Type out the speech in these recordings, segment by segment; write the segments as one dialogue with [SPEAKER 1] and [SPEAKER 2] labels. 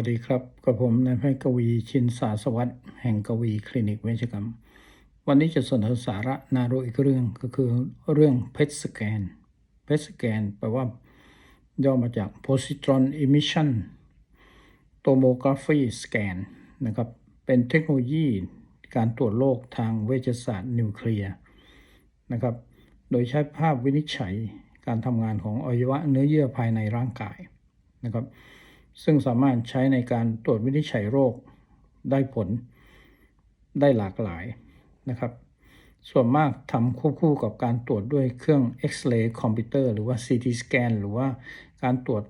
[SPEAKER 1] วัสดีครับกับผมนายแพทย์กวีชินสาสวัสดิ์แห่งกวีคลินิกเวชกรรม วันนี้จะเสนอสาระนารู้อีกเรื่องก็คือเรื่องเพชสแกนเพชสแกนแปลว่า ย่อมาจาก positron emission tomography scan นะครับ เป็นเทคโนโลยีการตรวจโรคทางเวชศาสตร์นิวเคลียร์นะครับ โดยใช้ภาพวินิจฉัยการทำงานของอวัยวะเนื้อเยื่อภายในร่างกายนะครับ ซึ่งสามารถใช้ในการตรวจวินิจฉัยโรคได้ผลได้หลากหลายนะครับ ส่วนมากทำควบคู่กับการตรวจด้วยเครื่องเอ็กซเรย์คอมพิวเตอร์หรือว่า CT สแกนหรือว่าการตรวจ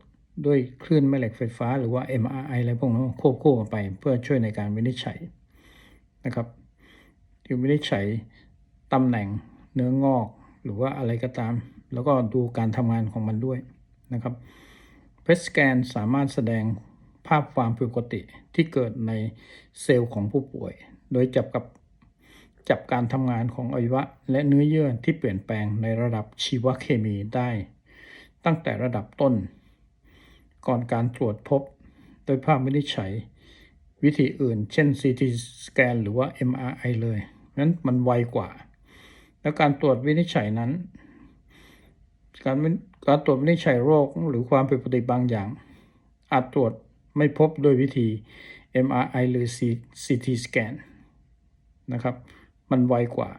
[SPEAKER 1] ด้วยคลื่นแม่เหล็กไฟฟ้า หรือว่า MRI อะไรพวกนั้นควบคู่กันไป เพื่อช่วยในการวินิจฉัยนะครับที่วินิจฉัยตำแหน่งเนื้องอกหรือว่าอะไรก็ตาม แล้วก็ดูการทำงานของมันด้วยนะครับ เพชสแกนสามารถแสดงภาพความผิดปกติที่เกิดในเซลล์ของผู้ป่วย โดยจับกับจับการทำงานของอวัยวะ และเนื้อเยื่อที่เปลี่ยนแปลงในระดับชีวเคมีได้ ตั้งแต่ระดับต้น ก่อนการตรวจพบ โดยภาพวินิจฉัย วิธีอื่น เช่น CT สแกนหรือว่า MRI เลยนั้นมันไวกว่า แล้วการตรวจวินิจฉัยนั้น การวิ การตรวจวินิจฉัยโรคหรือความผิดปกติบางอย่าง อาจตรวจไม่พบโดยวิธี MRI หรือ CT สแกนนะครับ มันไวกว่า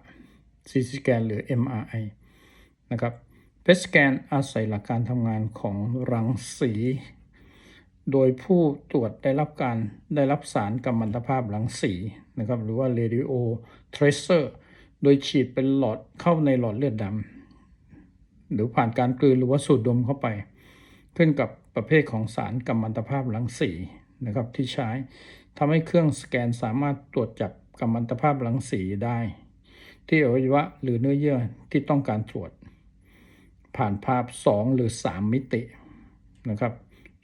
[SPEAKER 1] CT สแกนหรือ MRI นะครับ PET สแกนอาศัยหลักการทำงานของรังสี โดยผู้ตรวจได้รับการได้รับสารกัมมันตภาพรังสีนะครับ หรือว่า radio tracer โดยฉีดเป็นหลอดเข้าในหลอดเลือดดำ หรือผ่านการกลืนหรือว่าสูดดมเข้าไป ขึ้นกับประเภทของสารกัมมันตภาพรังสีนะครับที่ใช้ทำให้เครื่องสแกนสามารถตรวจจับกัมมันตภาพรังสีได้ ที่อวัยวะหรือเนื้อเยื่อที่ต้องการตรวจ ผ่านภาพ 2 หรือ 3 มิตินะครับ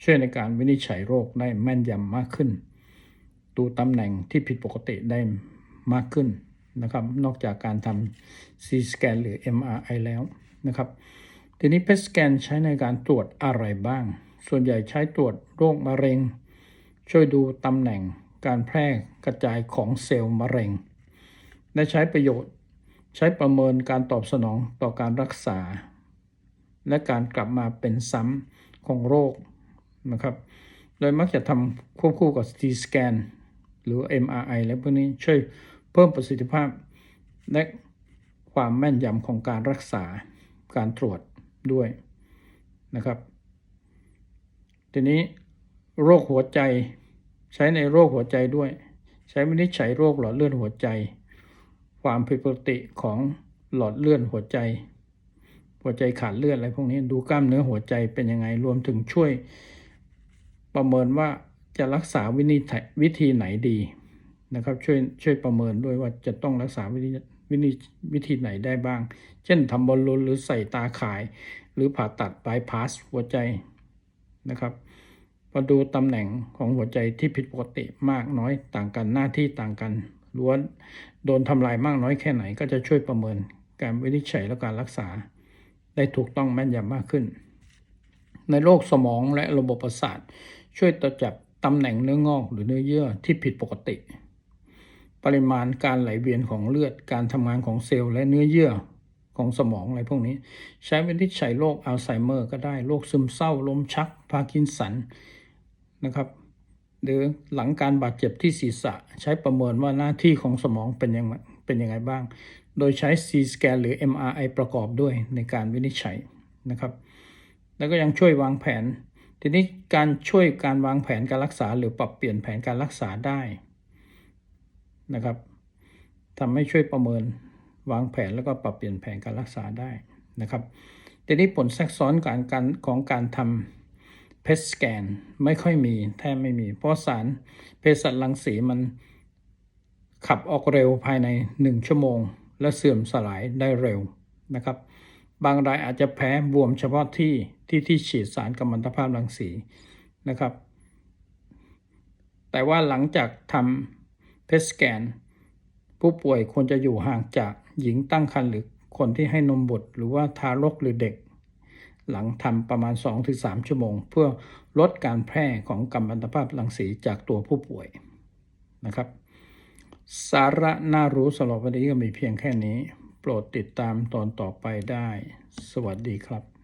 [SPEAKER 1] ช่วยในการวินิจฉัยโรคได้แม่นยำมากขึ้น ดูตำแหน่งที่ผิดปกติได้มากขึ้นนะครับ นอกจากการทำ C สแกนหรือ MRI แล้วนะครับ ทีนี้ PET สแกนใช้ในการตรวจอะไรบ้าง ส่วนใหญ่ใช้ตรวจโรคมะเร็ง ช่วยดูตำแหน่งการแพร่กระจายของเซลล์มะเร็ง และใช้ประโยชน์ ใช้ประเมินการตอบสนองต่อการรักษา และการกลับมาเป็นซ้ำของโรคนะครับ โดยมักจะทำควบคู่กับ CT สแกนหรือ MRI และพวกนี้ช่วยเพิ่มประสิทธิภาพ และความแม่นยำของการรักษาการตรวจ ด้วยนะครับ ทีนี้โรคหัวใจใช้ในโรคหัวใจด้วย ใช้วินิจฉัยโรคหลอดเลือดหัวใจ ความผิดปกติของหลอดเลือดหัวใจ หัวใจขาดเลือดอะไรพวกนี้ดูกล้ามเนื้อหัวใจเป็นยังไงรวมถึงช่วย ประเมินว่าจะรักษาวินิวิธีไหนดีนะครับช่วยช่วยประเมินด้วยว่าจะต้องรักษาวิธี วิธีวิธีไหนได้บ้าง เช่นทำบอลลูนหรือใส่ตาข่าย หรือผ่าตัดบายพาสหัวใจนะครับมาดูตำแหน่งของหัวใจที่ผิดปกติมากน้อยต่างกันหน้าที่ต่างกันล้วนโดนทำลายมากน้อยแค่ไหนก็จะช่วยประเมินการวินิจฉัยและการรักษา ได้ถูกต้องแม่นยำมากขึ้น ในโรคสมองและระบบประสาท ช่วยตรวจจับตำแหน่งเนื้องอกหรือเนื้อเยื่อที่ผิดปกติ ปริมาณการไหลเวียนของเลือด การทำงานของเซลล์และเนื้อเยื่อของสมองอะไรพวกนี้ ใช้วินิจฉัยโรคอัลไซเมอร์ก็ได้โรคซึมเศร้าลมชัก พาร์กินสันนะครับหรือหลังการบาดเจ็บที่ศีรษะ ใช้ประเมินว่าหน้าที่ของสมองเป็นยังเป็นยังไงบ้าง โดยใช้ C สแกนหรือ MRI ประกอบด้วยในการวินิจฉัยนะครับ แล้วก็ยังช่วยวางแผน ทีนี้การช่วยการวางแผนการรักษา หรือปรับเปลี่ยนแผนการรักษาได้ นะครับทำให้ช่วยประเมินวางแผนแล้วก็ปรับเปลี่ยนแผนการรักษาได้นะครับทีนี้ผลแทรกซ้อนการการของการทำเพสสแกนไม่ค่อยมีแทบไม่มี เพราะสารเภสัชรังสีมันขับออกเร็วภายใน 1 ชั่วโมง และเสื่อมสลายได้เร็วนะครับ บางรายอาจจะแพ้บวมเฉพาะที่ที่ที่ฉีดสารกัมมันตภาพรังสีนะครับ แต่ว่าหลังจากทำ เพสแกน ผู้ป่วยควรจะอยู่ห่างจากหญิงตั้งครรภ์หรือคนที่ให้นมบุตรหรือว่าทารกหรือเด็ก หลังทำประมาณ 2-3 ชั่วโมง เพื่อลดการแพร่ของกัมมันตภาพรังสีจากตัวผู้ป่วยนะครับ สาระน่ารู้สำหรับวันนี้ก็มีเพียงแค่นี้ โปรดติดตามตอนต่อไปได้ สวัสดีครับ